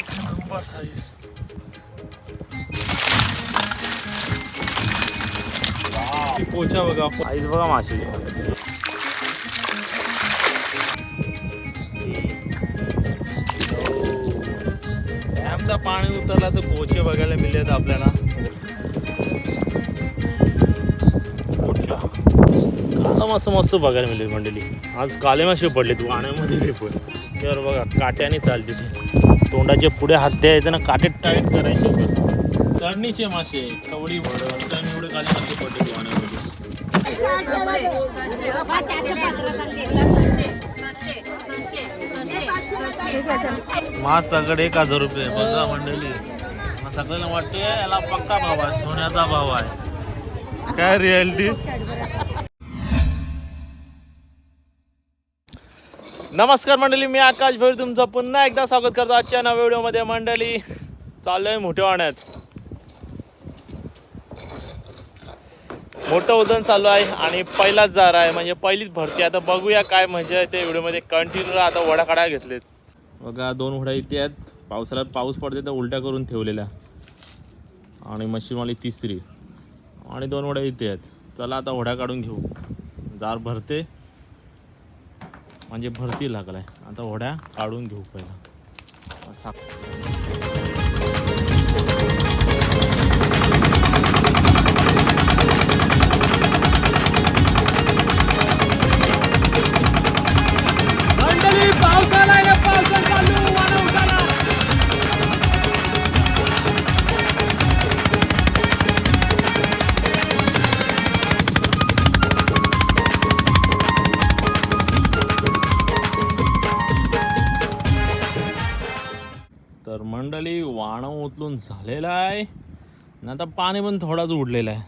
एक number size पोचा बघा. साईज बघा माशी. डॅमचा पाणी उतरला तर पोचे बघायला मिळत आपल्याला. पोचा काला मासं मस्त बघायला मिळेल मंडळी. आज काले मासे पडले तू पाण्यामध्ये ते पण. तर बघा काट्याने चालते ते. तोंडाचे पुढे हात द्यायचे ना काटे टाईट करायचे. चढणीचे मासे कवडी भरत एवढे काले मासे मास एक हजार रुपये बघा मंडळी. मग सगळ्यांना वाटते याला पक्का भाव आहे सोन्याचा भाव आहे. काय रियालिटी नमस्कार मंडळी मी आकाश भैर तुमचं पुन्हा एकदा स्वागत करतो आजच्या नव्या व्हिडिओमध्ये. मंडळी चाललोय मोठ्या वाण्यात मोठं उदन चालू आहे आणि पहिलाच जार आहे म्हणजे पहिलीच भरती आता बघूया काय म्हणजे ते व्हिडिओमध्ये. कंटिन्यू आता वडा काढायला घेतलेत. बघा दोन वडा इथे आहेत. पावसाळ्यात पाऊस पडते तर उलट्या करून ठेवलेल्या. आणि मशीनवाली तिसरी. आणि दोन होड्या इथे आहेत. चला आता वडा काढून घेऊ. जार भरते. म्हणजे भरती लागलाय. आता होड्या काढून घेऊ पहिला. उचलून झालेला आहे. आणि आता पाणी पण थोडाच उडलेला आहे.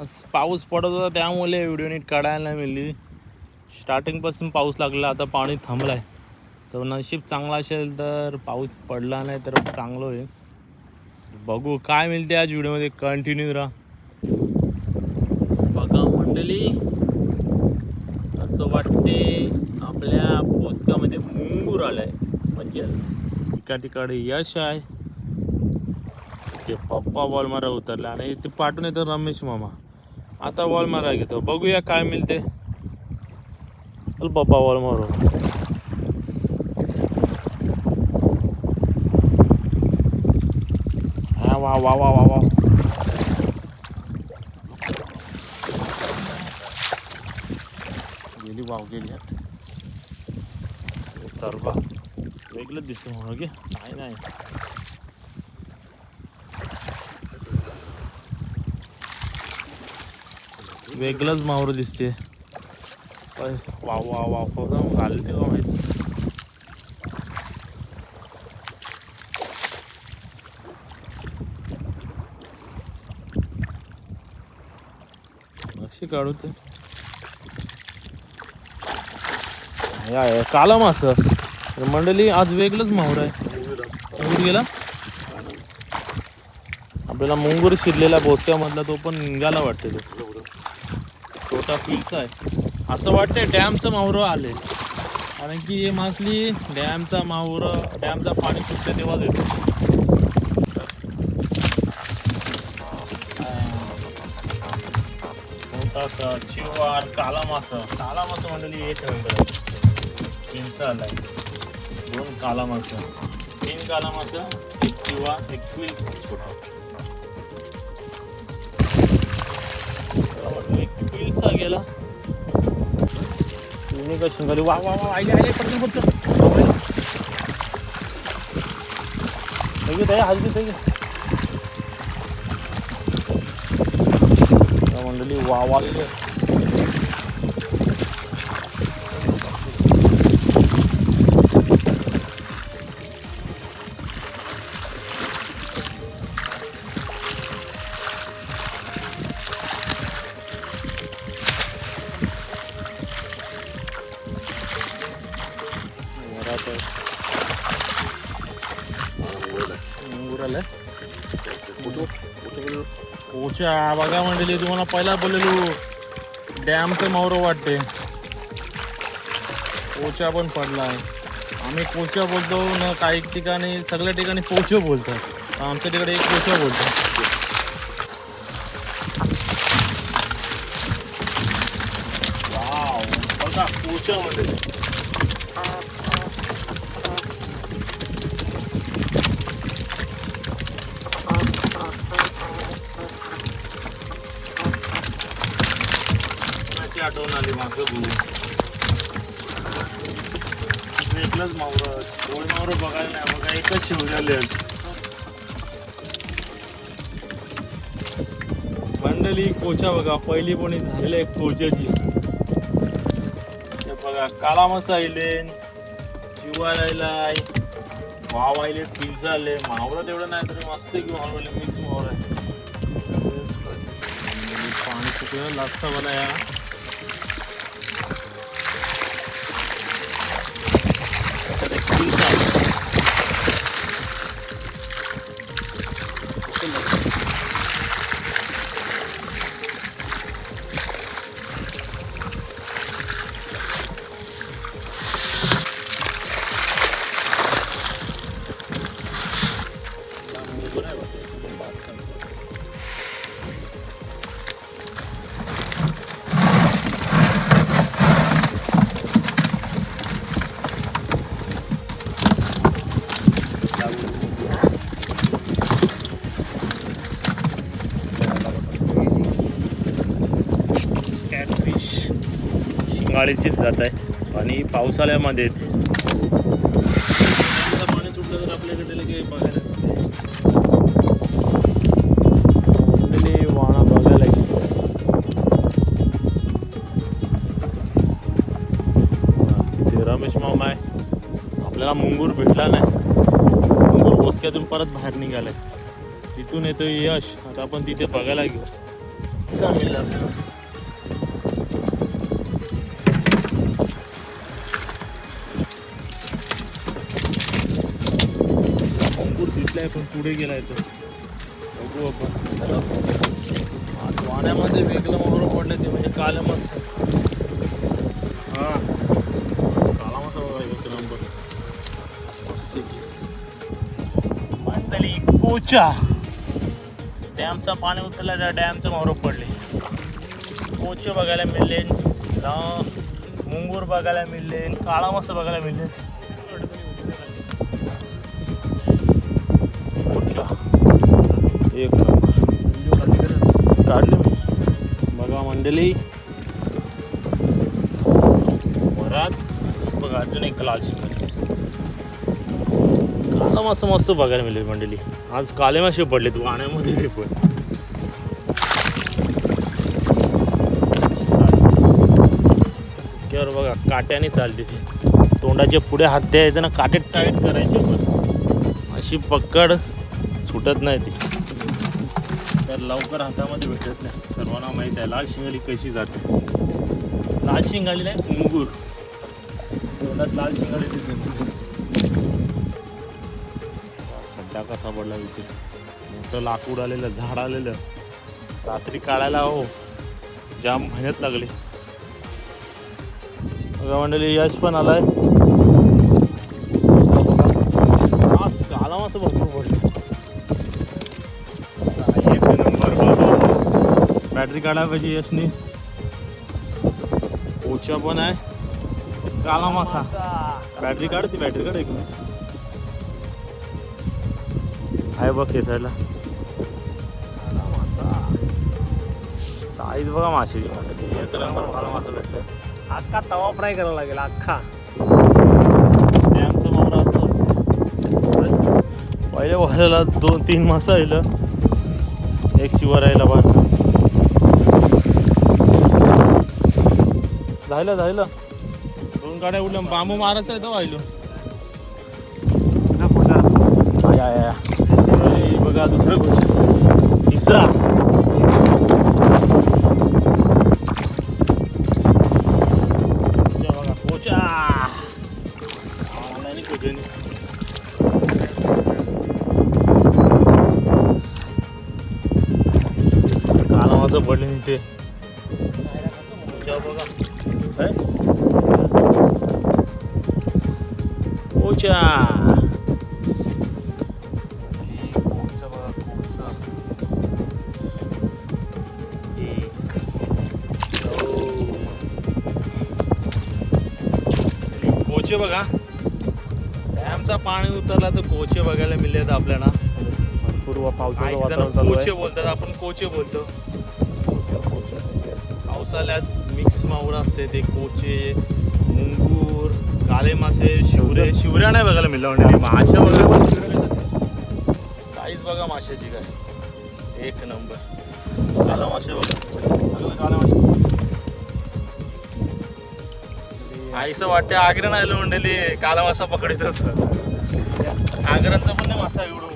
आज पाऊस पडत होता त्यामुळे व्हिडिओ नीट काढायला नाही मिळली. स्टार्टिंगपासून पाऊस लागला आता पाणी थांबला आहे तर नशीब चांगला असेल तर पाऊस पडला नाही तर चांगलं होईल. बघू काय मिळते आज व्हिडिओमध्ये कंटिन्यू राहा. बघा मंडळी असं वाटते आपल्या पोस्कामध्ये मुंगूर आलाय. म्हणजे एका ठिकाणी यश आहे. ते पप्पा बॉल मारा उतरला आणि ते पाठवून येतो रमेश मामा. आता बॉल मारा घेतो. बघूया काय मिळते चल पप्पा बॉल मारू. हा वा वा वा वा वा. गेली वाव गेली आता. वेगळंच दिसतं म्हणून की नाही नाही. वेगळंच मावर दिसते. वा वा वा वा घालते का माहिती. नक्षी काढू ते या या, काला मास तर मंडळी आज वेगळंच माहूर आहे. मुंगूर गेला? आपल्याला मुंगूर शिरलेला बोसक्यामधला तो पण निघाला वाटते. तो छोटा फिल्स आहे. असं वाटतंय डॅमचं माहुरं आले. कारण की हे मासली डॅमचा माहुरं डॅमचा पाणी सुटते तेव्हाच येतो. मोठासा चिवार काला मासा काला मासा म्हणलेली एक नंबर तीनचा आलाय. दोन काला मासा तीन काला मासा एक चिवा एक क्विल्स छोटा गेला. तिने का शिंगाली. वा वा वा आईले आईले पडते सगळी ताई हलकी सगळी मंडळी वा वा. पोचा बघा म्हणलेली तुम्हाला पहिला बोललेलो. डॅमचं मावरं वाटते पोचा पण पडला आहे आम्ही पोचा बोलतो न काही ठिकाणी सगळ्या ठिकाणी पोचो बोलतात. आमच्या तिकडे एक पोचा बोलतो. वाव बघा पोच्यामध्ये कोणाची आठवण आली माझं मावरं मावरं बघायला नाही बघा. एकच शिवलेले आहेत कोचा बघा पहिली कोणी झालेलं आहे कोच्याची बघा काला मसा आयलेन शिवायला वाव आले पिझ्झा आले. मावरं तेवढं नाही तरी मस्त की मावरले मिक्स मावर आहे. पाणी सुकलं लागतं मला या. शिंगाळीचीच जात आहे. आणि पावसाळ्यामध्ये पाणी सुटलं तर आपल्याकडे लगे वाणा बघायला. तिथे रमेश मामा आहे. आपल्याला मुंगूर भेटला नाही. मुंगूर बोसक्यातून परत बाहेर निघालाय. तिथून येतो यश. आता आपण तिथे बघायला घेऊ चालेल पुढे गेलाय तो. बघू आपण. वाण्यामध्ये वेगळं मोहर पडलं ते म्हणजे काल हा. काला मसा बघा एक नंबर मस्त मंडळी कोचा डॅमचा पाणी उतरला त्या डॅमचं मोहर पडले कोचे बघायला मिळले मुंगूर बघायला मिळले काळा मसा बघायला मिळले एक काढले बघा मंडळी. वरात बघा अजून एक लाल काला मासं मस्त बघायला मिळेल मंडळी. आज काले मासे तू वाण्यामध्ये ते पण. बघा काट्याने चालते ती. तोंडाचे पुढे हात द्यायचे ना काटे टाईट करायचे बस. अशी पकड सुटत नाही ती. तर लवकर हातामध्ये भेटत नाही. सर्वांना माहीत आहे लाल शिंगाली कशी जाते? लाल शिंगाली नाही मुंगूर. तोंडात लाल शिंगाली सध्या कसा पडला तिथे मोठं लाकूड आलेलं झाड आलेलं. रात्री काढायला हो जाम मेहनत लागली. मंडळी यश पण आलाय. आज काला असं बॅटरी काढायला पाहिजे यशनी पोचा पण आहे. काला मासा. बॅटरी काढ ती बॅटरी काढ एक आहे बघ खेचायला. साईज बघा मासा भेटतो अख्खा तवा फ्राय करावा लागेल अख्खा. डॅमचं मावरा असं असतं. पहिल्या वाजायला दोन तीन मासा आलं एक चिवर राहिला बा झालं झालं. दोन गाड्या उडल्या बांबू मारायचं आहे तो वाहिलो आया, आया. अरे, बघा दुसरं गोष्ट. तिसरा. पोचा. बघा पडले ते. उतरला तर कोचे बघायला मिळले आपल्याला. भरपूर वातावरण कोचे बोलतात आपण कोचे बोलतो. पावसाळ्यात मिक्स मावळं असते ते कोचे मुंगूर काळे मासे शिवरे शिवऱ्या नाही बघायला मिळलं म्हणजे माशा बघा साईज बघा माशाची काय. एक नंबर. काला मासे बघा. काला मासे. आईचं वाटते आग्रा नाही आलं मंडळी काला मासा पकडत होतं. आग्रांचा पण नाही मासा एवढं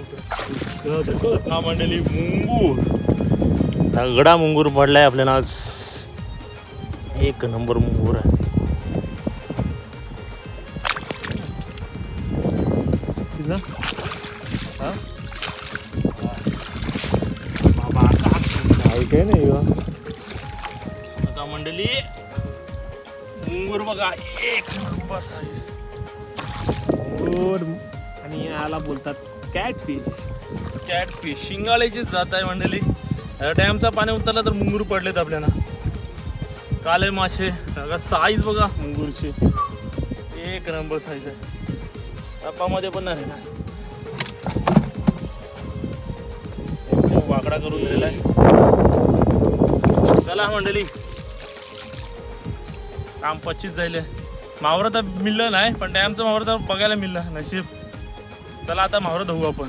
होतं हा मंडळी मुंगूर. दगडा मुंगूर पडलाय आपल्याला आज एक नंबर मुंगूर आहे. हा? काही नाही. आता मंडळी मुंगूर बघा एक नंबर साईज आणि याला बोलतात कॅट फिश कॅट फिश शिंगाळ्याची जात आहे मंडळी. डॅमचा पाणी उतरला तर मुंगूर पडलेत आपल्याला. काले मासे बघा साईज बघा. मुंगूरची. एक नंबर साईज आहे. तपामध्ये पण नाही. ना वाकडा करून दिलेला आहे. चला मंडळी. काम पच्चीस जाईल मावरं तर मिळलं नाही पण डॅमचं मावरं तर बघायला मिळलं. नशीब. चला आता मावरं धुवू आपण.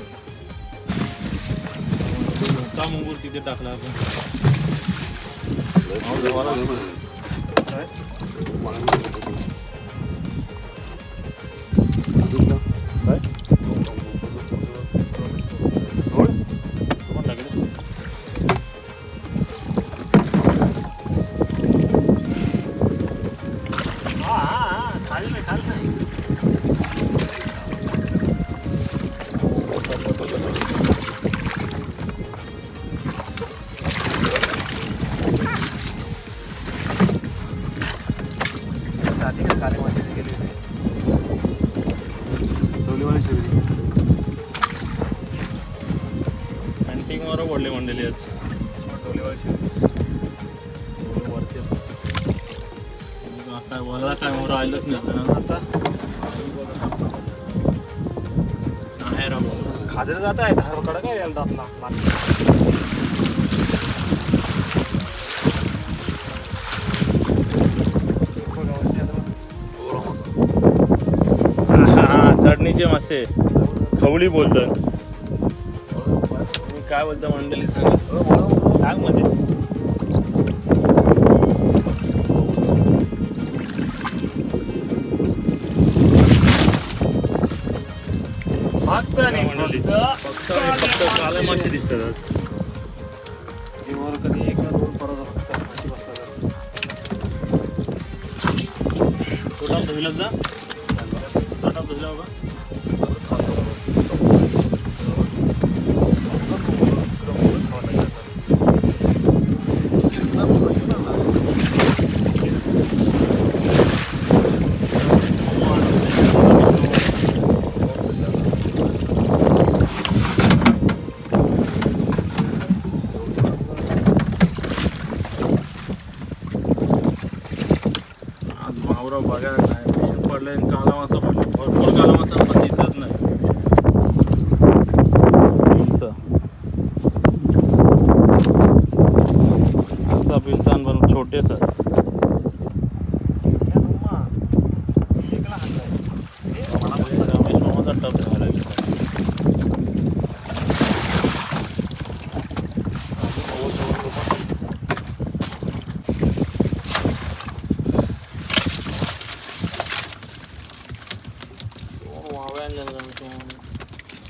का मुंगूर तिथे टाकला आपण. वरती काय मोर राहिलंच नाही. आता खाजर जात आहे धार कडा काय यायला हा मासे. खवळी बोलतात काय बोलता मंडळी सांगा. काय मध्ये फक्त फक्त काळे मासे दिसतात आणि सर?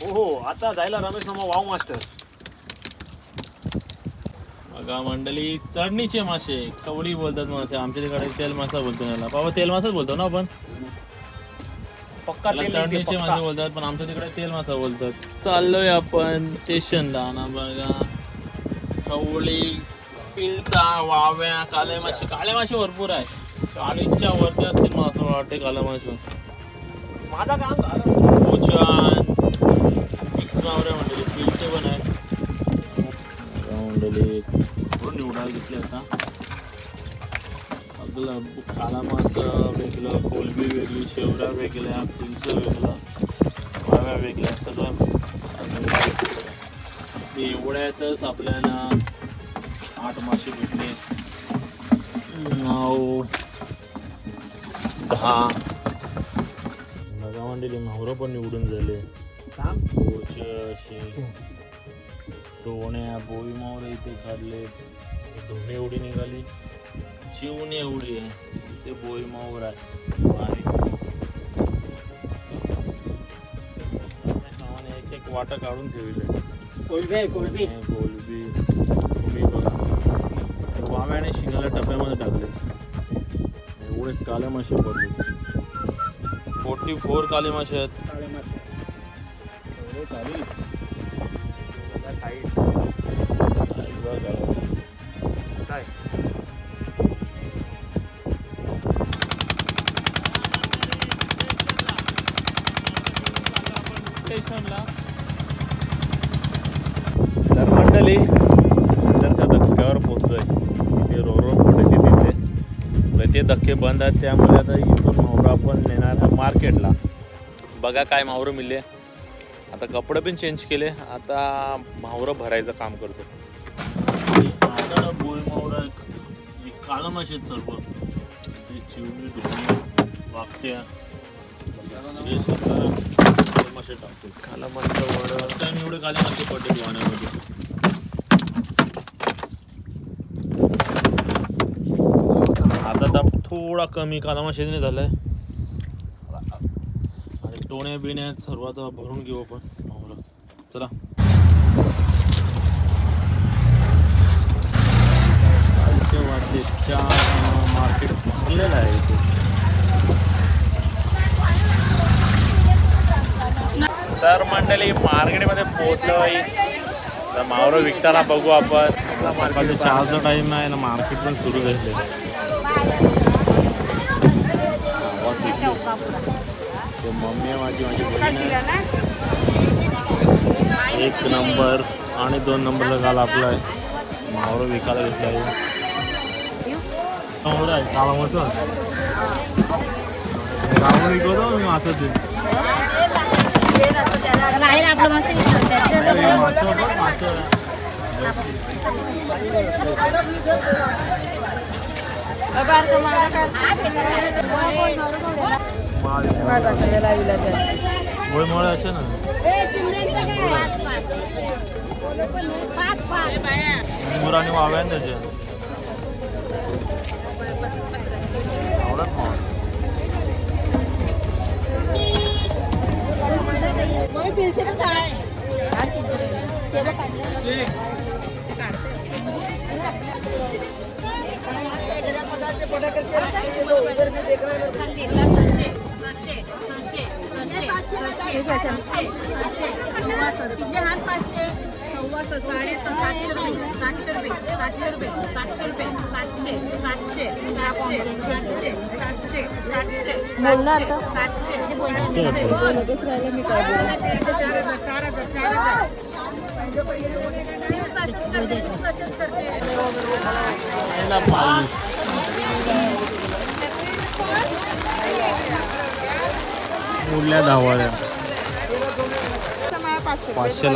हो हो आता जायला रमेश मामा वाव मास्टर. बघा मंडळी चढणीचे मासे कवडी बोलतात मासे आमच्या तिकडे तेल मासा बोलतो याला बाबा तेल मासाच बोलतो ना आपण? पक्का त्याला चढणीचे. मासे बोलतात पण आमच्या तिकडे तेल मासा बोलतात. चाललोय आपण स्टेशनला ना बघा कवळी पिलसा वाव्या काळे मासे. काळे मासे भरपूर आहे. चाळीसच्या वरती असतील मला असं वाटते काळे मासे. माझा काम आपलं कालामास वेगळं कोलबी वेगळी शेवरा वेगळ्या चिंच वेगळं वाव्या वेगळ्या सगळं. एवढ्यातच आपल्याला आठ मासे भेटले. नऊ दहा. गावांडीले मावरं पण निवडून झाले. असे डोण्या बोई मावरे इथे काढले. धुणे एवढी निघाली. चिवणी एवढी आहे. ते बोई मावर आहे आणि एक एक वाटा काढून ठेवले कोलबी कोलबी. कोलबी तुम्ही बघा वाव्याने शिंगाला टप्प्यामध्ये टाकले. एवढे काले मासे पडले. फोर्टी फोर काले मासे आहेत. चालेल काय? धक्के बंद आहेत त्यामुळे आता इथून मावरा आपण नेणार आहे मार्केटला. बघा काय मावरं मिळले. आता कपडे पण चेंज केले. आता मावरं भरायचं काम करतो. बोल मावरा काळं मासे सर्व. ते चिवणी ढोणी वाकट्या टाकतो काला मासे वड. एवढे काले मासे पडले पाण्यामध्ये आता तर थोडा कमी काला माशाने झालाय. आणि टोण्या बिण्या सर्व आता भरून घेऊ आपण. चला. कालच्या वाटेच्या मार्केट भरलेलं आहे इथे. तर मंडळी मार्केटमध्ये पोहोचलो तर मावरं विकताना बघू आपण. सकाळचं चहाचा टाइम आहे ना मार्केट पण सुरू झाले ते मम्मी माझी माझी बहीण आहे. एक नंबर आणि दोन नंबरला काल आपला आहे. मावरं विकायला घेतला आहे. काळा गावावर विकवतो मी मासं ते मासं मासं. गोळमोळे असे ना पाच पाच मुर आणि वाव्यान बोलणार का? सातशे. चार हजार चार हजार उरल्या धावाळ्या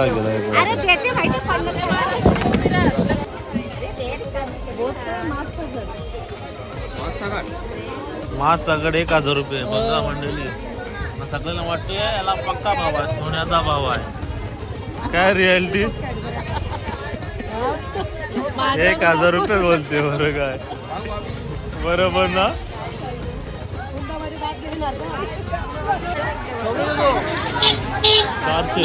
गेलाय पन्नास मास सगळं एक हजार रुपये. बघा मंडळी. मग सगळ्यांना वाटतोय याला पक्का भाव आहे सोन्याचा भाव आहे. काय रियालिटी एक हजार रुपये बोलते बरं काय बरोबर ना? चारशे.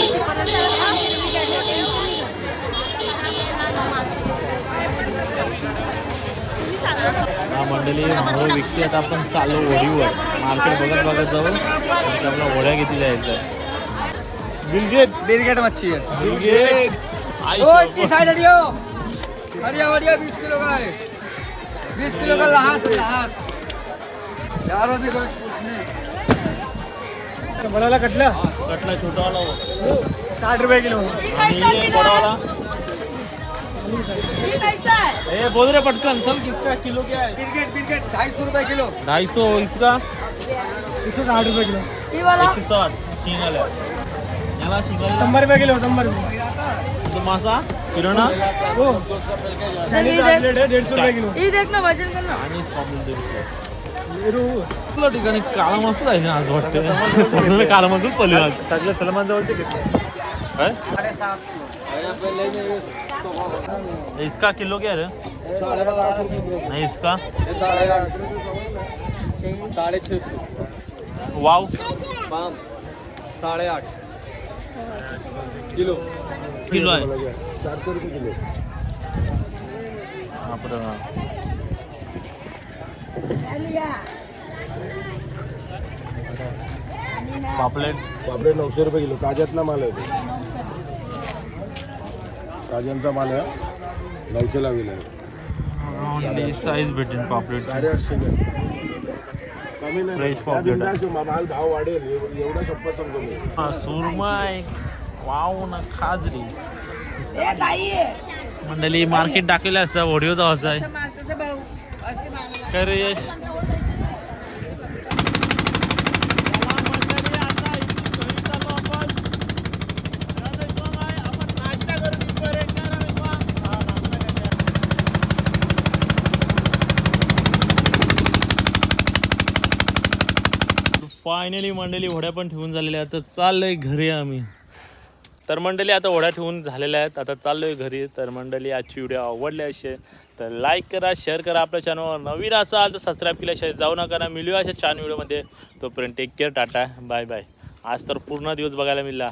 हा मंडळी मावळ विकते आता आपण चालू होडीवर मार्केट बघत बघत जाऊ. आपला होड्या किती जायचं बिलगेट. बिरगेट मच्छी है बिलगेट. साइड हटियो हटियो हटियो बीस किलो का है बीस किलो का लहास है, लहास। यार अभी बस बनाला कटला? कटला छोटावाला हो. साठ रुपये किलो। आणि ये बडावाला ए बोल रे पटकन चल किसका किलो क्या है? बिरगेट बिरगेट ढाई सौ रुपये किलो। ढाई सौ इसका? एकशे साठ रुपये किलो। एकशे साठ शिंग आल्या याला शिंगाला शंभर रुपये किलो शंभर रुपये तो मासा? किरणा? हो. रुपये किलो. आणि आपल्या ठिकाणी काळा मासा आहे ना आज वाटतं सगळं काळा मासा पडले आज. सगळे सलमान जवळचे घेतले काय इसका किलो क्या है नहीं इसका? साडे छे सौ वाव आठ किलो. किलो आहे. चारशे रुपये किलो. आपलं पापलेट. बापरे नऊशे रुपये किलो. ताज्यातला माल आहे तो. ताज्यांचा माल आहे. नऊशेला विला आहे साईज भेटेल पापलेट साडेआठशे कमी नाही. पापलेट. माल भाव वाढेल. एव- एवढा शपथ समजून घे. सुरमय. वाव ना खाजरी. मंडळी मार्केट टाकलेलं असतं व्हिडिओ असा आहे. यश? फायनली मंडळी होड्या पण ठेवून झालेल्या आहेत. तर चाललोय घरी आम्ही. तर मंडळी आता ओढ्या ठेवून झालेल्या आहेत. आता चाललोय घरी. तर मंडळी आजची व्हिडिओ आवडले असे तर लाईक करा शेअर करा आपल्या चॅनलवर नवीन असाल तर सबस्क्राईब केल्याशिवाय जाऊ नका ना. मिळूया अशा छान व्हिडिओमध्ये तोपर्यंत take care tata. Bye bye आज तर पूर्ण दिवस बघायला मिळाला.